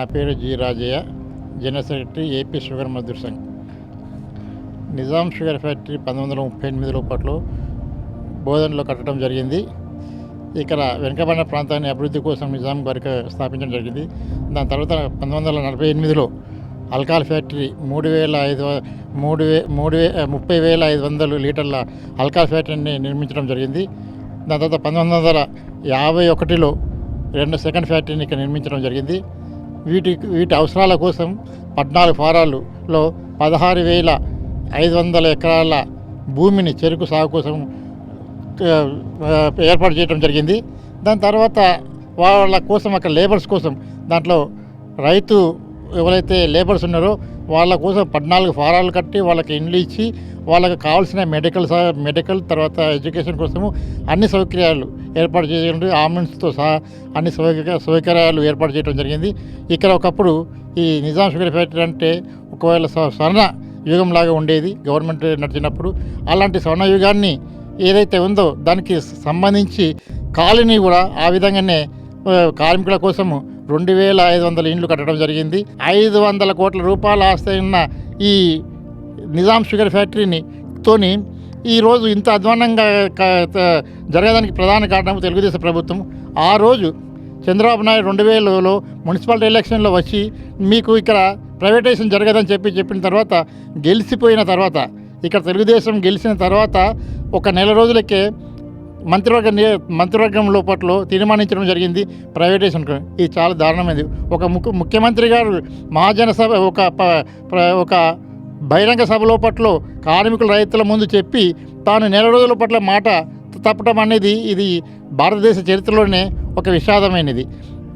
నా పేరు G Rajaiah. General secretary AP sugar Mazdoor Sangh. Nizam sugar factory పంతొమ్మిది వందల ముప్పై ఎనిమిది లోపట్లో బోధనలో కట్టడం జరిగింది. ఇక్కడ వెనుకబడిన ప్రాంతాన్ని అభివృద్ధి కోసం నిజాం గారికి స్థాపించడం జరిగింది. దాని తర్వాత పంతొమ్మిది వందల నలభై ఎనిమిదిలో అల్కాల్ ఫ్యాక్టరీ మూడు వేల ఐదు మూడు వే మూడు వే ముప్పై వేల ఐదు వందలు లీటర్ల అల్కాల్ ఫ్యాక్టరీని నిర్మించడం జరిగింది. దాని తర్వాత పంతొమ్మిది వందల యాభై ఒకటిలో రెండు సెకండ్ ఫ్యాక్టరీని ఇక్కడ నిర్మించడం జరిగింది. వీటి వీటి అవసరాల కోసం పద్నాలుగు ఫారాలులో పదహారు వేల ఐదు వందల ఎకరాల భూమిని చెరుకు సాగు కోసం ఏర్పాటు చేయడం జరిగింది. దాని తర్వాత వాళ్ళ కోసం అక్కడ లేబర్స్ కోసం దాంట్లో రైతు ఎవరైతే లేబర్స్ ఉన్నారో వాళ్ళ కోసం పద్నాలుగు ఫారాలు కట్టి వాళ్ళకి ఇండ్లు ఇచ్చి వాళ్ళకి కావాల్సిన మెడికల్ సహా మెడికల్ తర్వాత ఎడ్యుకేషన్ కోసము అన్ని సౌకర్యాలు ఏర్పాటు చేయడం. అంబులెన్స్తో సహా అన్ని సౌకర్య సౌకర్యాలు ఏర్పాటు చేయడం జరిగింది. ఇక్కడ ఒకప్పుడు ఈ నిజాం షుగర్ ఫ్యాక్టరీ అంటే ఒకవేళ స్వర్ణ యుగంలాగా ఉండేది గవర్నమెంట్ నడిచినప్పుడు. అలాంటి స్వర్ణ యుగాన్ని ఏదైతే ఉందో దానికి సంబంధించి కాలనీ కూడా ఆ విధంగానే కార్మికుల కోసము రెండు వేల ఐదు వందల ఇండ్లు కట్టడం జరిగింది. ఐదు వందల కోట్ల రూపాయల ఆస్తి ఉన్న ఈ నిజాం షుగర్ ఫ్యాక్టరీని తోని ఈరోజు ఇంత అధ్వానంగా జరగడానికి ప్రధాన కారణం తెలుగుదేశం ప్రభుత్వం. ఆ రోజు చంద్రబాబు నాయుడు రెండు వేలలో మున్సిపాలిటీ ఎలక్షన్లో వచ్చి మీకు ఇక్కడ ప్రైవేటైజేషన్ జరగదని చెప్పి చెప్పిన తర్వాత గెలిచిపోయిన తర్వాత ఇక్కడ తెలుగుదేశం గెలిచిన తర్వాత ఒక నెల రోజులకే మంత్రివర్గ మంత్రివర్గం లోపట్లో తీర్మానించడం జరిగింది ప్రైవేటైజేషన్ ఇది చాలా దారుణమైనది ఒక ముఖ్య ముఖ్యమంత్రి గారు మహాజన సభ ఒక ప- ఒక బహిరంగ సభ లోపట్లో కార్మికుల రైతుల ముందు చెప్పి తాను నెల రోజుల పట్ల మాట తప్పటం అనేది ఇది భారతదేశ చరిత్రలోనే ఒక విషాదమైనది.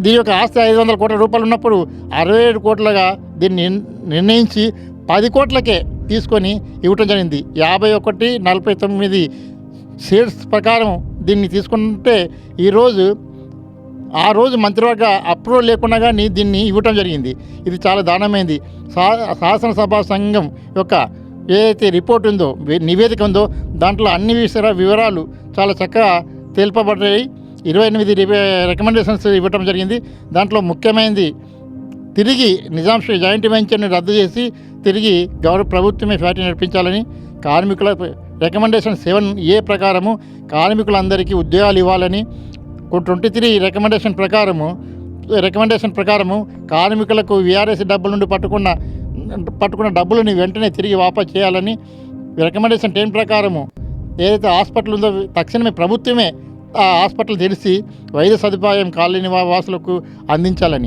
దీని యొక్క ఆస్తి ఐదు వందల కోట్ల రూపాయలు ఉన్నప్పుడు అరవై ఏడు కోట్లగా దీన్ని నిర్ణయించి పది కోట్లకే తీసుకొని ఇవ్వటం జరిగింది. యాభై ఒకటి నలభై తొమ్మిది షేర్స్ ప్రకారం దీన్ని తీసుకుంటే ఈరోజు ఆ రోజు మంత్రివర్గ అప్రూవల్ లేకుండా కానీ దీన్ని ఇవ్వటం జరిగింది. ఇది చాలా దానమైంది శా శాసనసభ సంఘం యొక్క ఏదైతే రిపోర్ట్ ఉందో నివేదిక ఉందో దాంట్లో అన్ని విషయ వివరాలు చాలా చక్కగా తెలుపబడ్డాయి. ఇరవై ఎనిమిది రికమెండేషన్స్ ఇవ్వటం జరిగింది. దాంట్లో ముఖ్యమైనది తిరిగి నిజాం జాయింట్ వెంచర్ని రద్దు చేసి తిరిగి గౌరవ ప్రభుత్వమే ఫ్యాక్టరీ నడిపించాలని కార్మికుల రికమెండేషన్ సెవెన్ ఏ ప్రకారము కార్మికులందరికీ ఉద్యోగాలు ఇవ్వాలని ట్వంటీ త్రీ రికమెండేషన్ ప్రకారము రికమెండేషన్ ప్రకారము కార్మికులకు విఆర్ఎస్ డబ్బుల నుండి పట్టుకున్న పట్టుకున్న డబ్బులని వెంటనే తిరిగి వాపస్ చేయాలని రికమెండేషన్ టెన్ ప్రకారము ఏదైతే హాస్పిటల్ ఉందో తక్షణమే ప్రభుత్వమే ఆ హాస్పిటల్ తెరిచి వైద్య సదుపాయం కాలనీ వాసులకు అందించాలని.